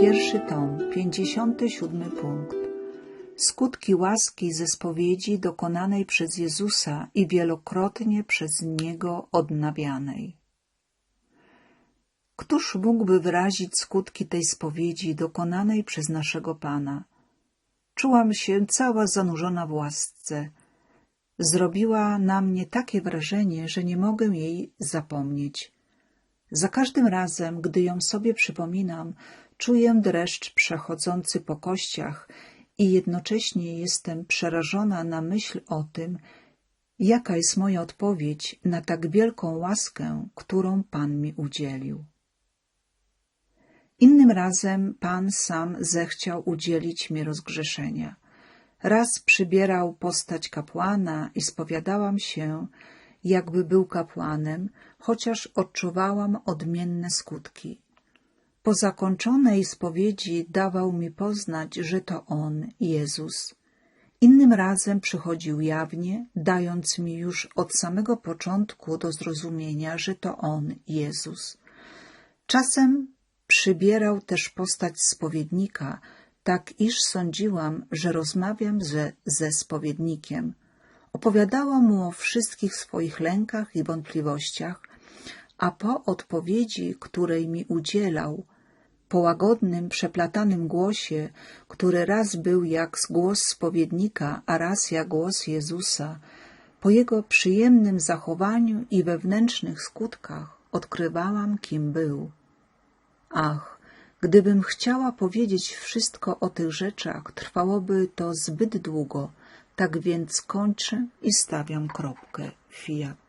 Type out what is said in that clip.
pierwszy tom, 57 punkt. Skutki łaski ze spowiedzi dokonanej przez Jezusa i wielokrotnie przez Niego odnawianej. Któż mógłby wyrazić skutki tej spowiedzi dokonanej przez naszego Pana? Czułam się cała zanurzona w łasce. Zrobiła na mnie takie wrażenie, że nie mogę jej zapomnieć. Za każdym razem, gdy ją sobie przypominam, czuję dreszcz przechodzący po kościach i jednocześnie jestem przerażona na myśl o tym, jaka jest moja odpowiedź na tak wielką łaskę, którą Pan mi udzielił. Innym razem Pan sam zechciał udzielić mi rozgrzeszenia. Raz przybierał postać kapłana i spowiadałam się, jakby był kapłanem, chociaż odczuwałam odmienne skutki. Po zakończonej spowiedzi dawał mi poznać, że to On, Jezus. Innym razem przychodził jawnie, dając mi już od samego początku do zrozumienia, że to On, Jezus. Czasem przybierał też postać spowiednika, tak iż sądziłam, że rozmawiam ze, ze spowiednikiem. Opowiadałam mu o wszystkich swoich lękach i wątpliwościach, a po odpowiedzi, której mi udzielał, po łagodnym, przeplatanym głosie, który raz był jak głos spowiednika, a raz jak głos Jezusa, po jego przyjemnym zachowaniu i wewnętrznych skutkach odkrywałam, kim był. Ach, gdybym chciała powiedzieć wszystko o tych rzeczach, trwałoby to zbyt długo, tak więc kończę i stawiam kropkę. Fiat.